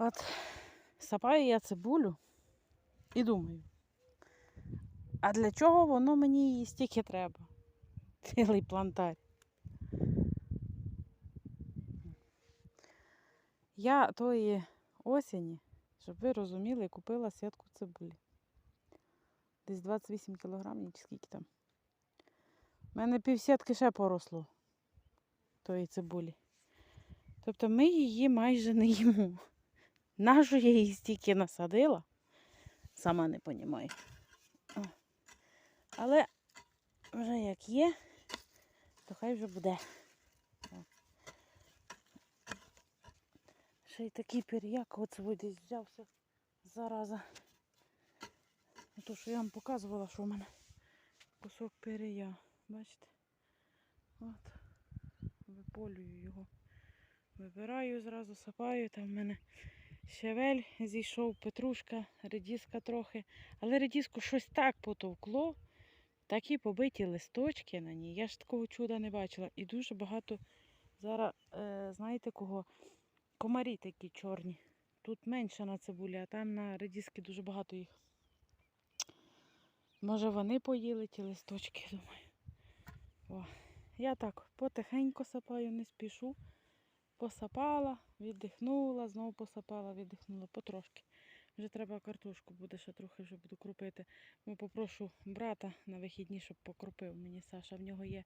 От сапаю я цибулю і думаю, а для чого воно мені її стільки треба? Цілий плантар. Я тої осені, щоб ви розуміли, купила сітку цибулі. Десь 28 кілограмів чи скільки там. У мене півсітки ще поросло тої цибулі. Тобто ми її майже не їмо. Нашу я її стільки насадила, сама не розумію. Але вже як є, то хай вже буде. Ще й такий пір'як, от свій десь взявся зараза. То, що я вам показувала, що в мене кусок пирія. Бачите? От. Виполюю його. Вибираю зразу, сапаю. Там в мене щавель зійшов, петрушка, редіска трохи. Але редіску щось так потовкло. Такі побиті листочки на ній. Я ж такого чуда не бачила. І дуже багато зараз, е, знаєте кого? Комарі такі чорні. Тут менше на цибулі, а там на редіски дуже багато їх. Може вони поїли ті листочки, думаю. О, я так потихеньку сапаю, не спішу. Посапала, віддихнула, знову посапала, віддихнула потрошки. Вже треба картошку, буде ще трохи вже буду крупити. Бо попрошу брата на вихідні, щоб покропив мені Саша. В нього є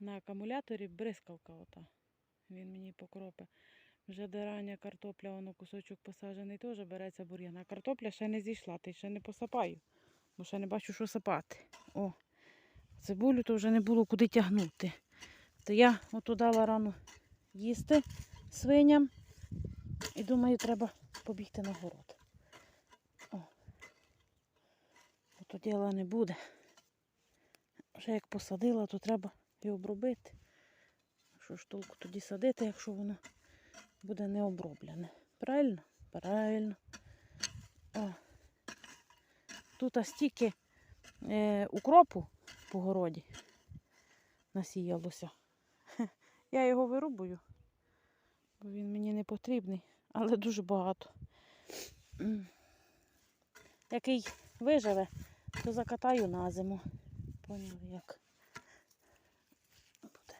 на акумуляторі бризкалка ота. Він мені покропе. Вже де рання картопля, воно кусочок посаджений, теж береться бур'ян. А картопля ще не зійшла, ти ще не посапаю. Бо ще не бачу, що сапати. О, цибулю то вже не було куди тягнути. То я ото дала рано їсти свиням. І думаю, треба побігти на город. Ото діла не буде. Вже як посадила, то треба і обробити. Що ж толку тоді садити, якщо воно буде не оброблене. Правильно? Правильно. О. Тут стільки е, укропу по городі насіялося. Я його вирубую, бо він мені не потрібний, але дуже багато. Який виживе, то закатаю на зиму. Поняли як? Буде.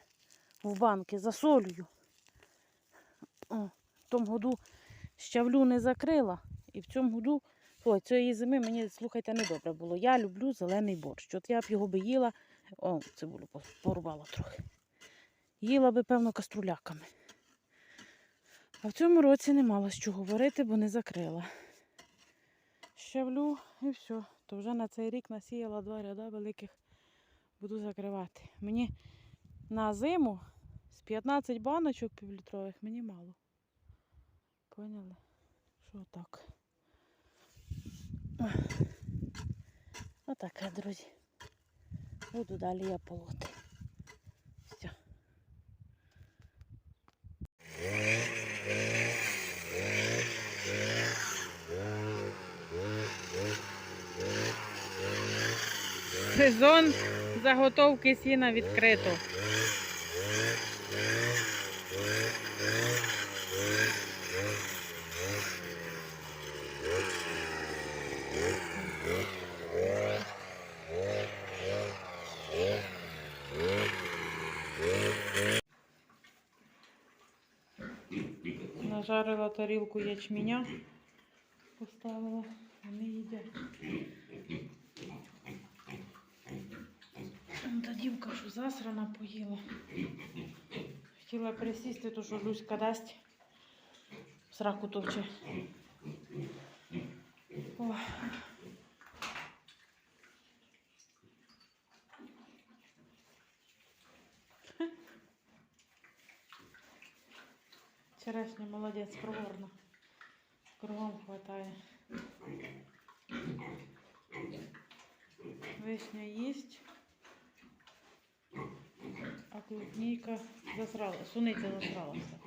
В банки засолюю. О, в тому году щавлю не закрила, і в цьому году Ой, цієї зими мені, слухайте, недобре було. Я люблю зелений борщ. От я б його би їла. О, цибулю порубала трохи. Їла би, певно, каструляками. А в цьому році не мала з чого варити, бо не закрила. Щавлю і все. То вже на цей рік насіяла два ряда великих. Буду закривати. Мені на зиму з 15 баночок півлітрових мені мало. Поняли? Що так? Отаке, друзі. Буду далі я полоти. Сезон заготовки сіна відкрито. Нажарила тарілку ячменя, поставила, вони їдять. Та дівка, що засрана поїла. Хотіла присісти, то що Люська дасть. Сраку товче. Ой. Черешня молодець, проворно. Кругом хватає. Вишня їсть. А клубнійка засрала, суниця засралася.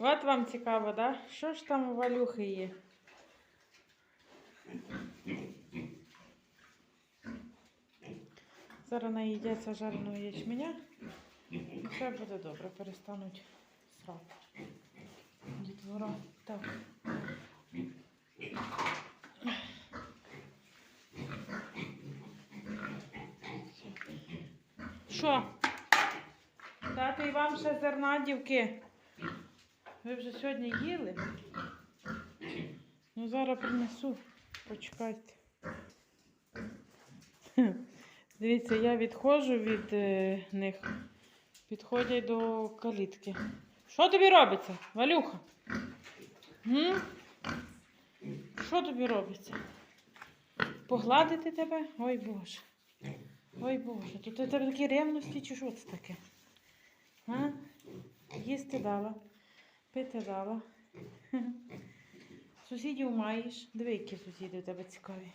От вам цікаво, да? Що ж там у Валюхи є? Зараз наїдяться жареного ячменя. І все буде добре, перестануть срати. Дітвора. Так. Що? Дати вам ще зерна, дівки? Ви вже сьогодні їли? Ну, зараз принесу. Почекайте. Дивіться, я відходжу від е, них. Підходять до калітки. Що тобі робиться, Валюха? Що тобі робиться? Погладити тебе? Ой Боже. Ой Боже, то ти тебе такі ревності чи що це таке? А? Їсти дала, пити дала. Сусідів маєш. Диви, які сусіди у тебе цікаві.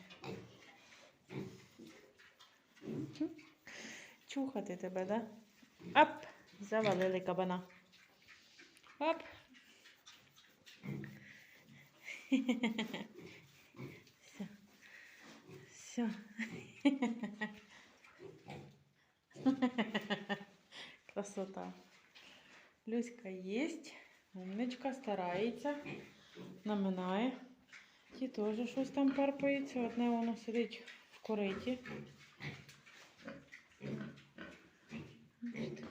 Чухати тебе, да? Ап! Завалили кабана. Ап! Все. Все. Красота. Люська єсть. Умничка старається. Наминає. Ті теж щось там парпається. Одне воно сидить в кориті. Бачите.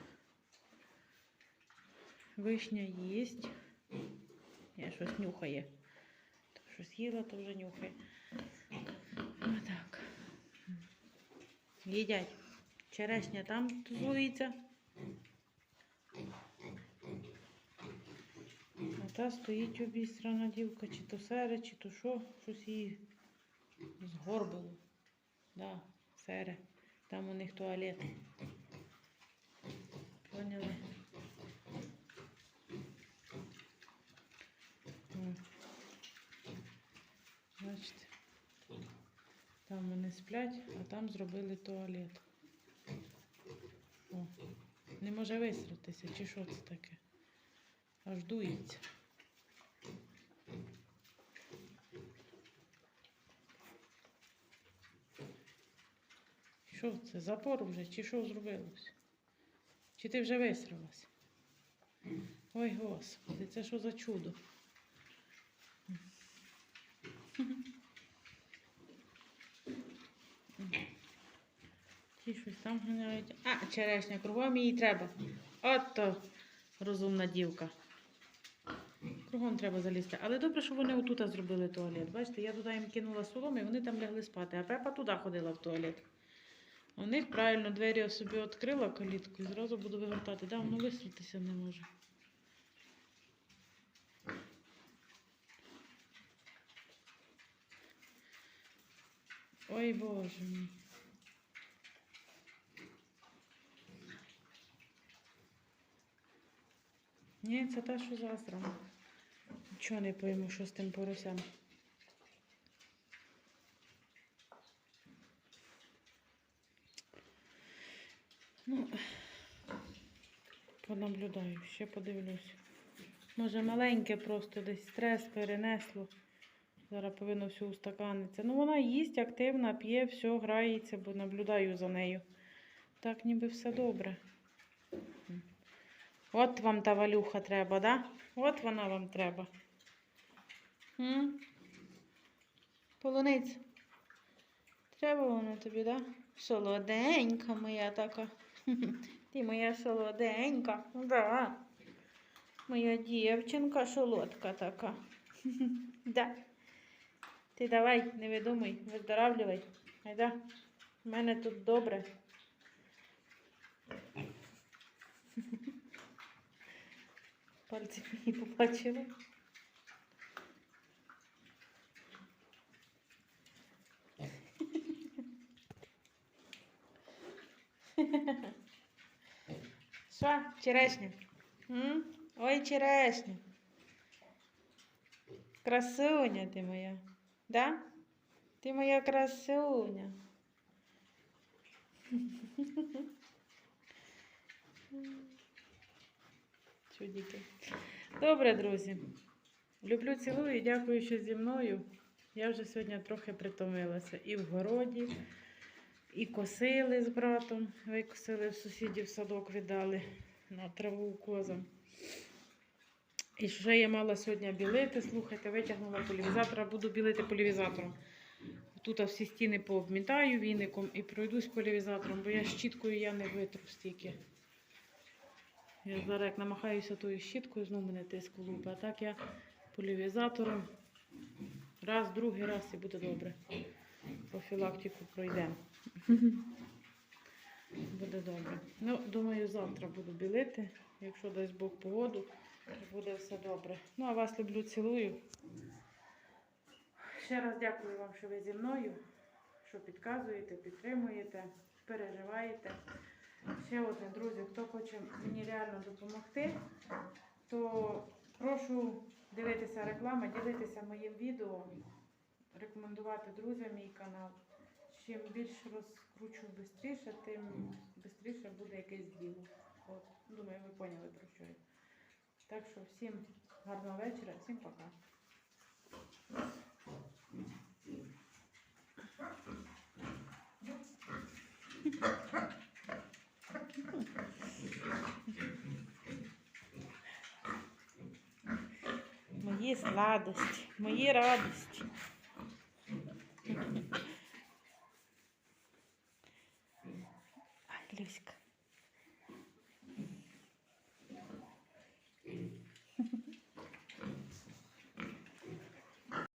Вишня їсть. Я щось нюхає. То щось їла, то вже нюхає. Отак. Їдять. Черешня там тузується. А та стоїть обістрана дівка, чи то сере, чи то що, щось її згорбило. Да, сере. Там у них туалет. Поняли? О. Бачите? Там вони сплять, а там зробили туалет. О. Не може висратися, чи що це таке? Аж дується. Що це? Запор вже? Чи що зробилось? Чи ти вже висралась? Ой, господи, це що за чудо? Ті щось там ганяють. А, черешня, кругом їй треба. От то розумна дівка. Кругом треба залізти. Але добре, що вони отут зробили туалет. Бачите, я туди їм кинула соломи, і вони там лягли спати. А Пепа туди ходила в туалет. У них правильно двері собі відкрила калітку і зразу буду вивертати. Да, воно висунутися не може. Ой боже мій. Ні, це та, що засрана. Нічого не пойму, що з тим поросям. Ну, понаблюдаю, ще подивлюсь. Може, маленьке просто десь стрес перенесло. Зараз повинно все устаканитися. Ну, вона їсть активна, п'є, все, грається, бо наблюдаю за нею. Так ніби все добре. От вам та валюха треба, да? От вона вам треба. М? Полуниця. Треба воно тобі, да? Солоденька моя така. Ти моя солоденька. Да. Моя дівчинка солодка така. Да. Ти давай, не видумай, виздоравлювай. Айда. У мене тут добре. Пальці мені побачили. Що, черешня? Ой, черешня. Красуня ти моя. Да? Ти моя красуня. Чудики. Добре, друзі. Люблю, цілую, дякую, що зі мною. Я вже сьогодні трохи притомилася і в городі, І косили з братом, викосили в сусідів садок, віддали на траву козам. І ще я мала сьогодні білити, слухайте, витягнула полівізатора, буду білити полівізатором. Тут всі стіни пообмітаю віником і пройдусь полівізатором, бо я щіткою я не витру стільки. Я зараз як намахаюся тою щіткою, знову мене тиск лупа. А так я полівізатором раз, другий раз і буде добре. Профілактику пройдемо. Буде добре. Ну, думаю, завтра буду білити. Якщо дасть Бог погоду, буде все добре. Ну, а вас люблю, цілую. Ще раз дякую вам, що ви зі мною, що підказуєте, підтримуєте, переживаєте. Ще одне, друзі, хто хоче мені реально допомогти, то прошу дивитися рекламу, ділитися моїм відео, рекомендувати друзям мій канал. Чим більше розкручу швидше, тим швидше буде якесь діло. От, думаю, ви поняли про що я. Так що всім гарного вечора, всім пока. Мої сладості, мої радості.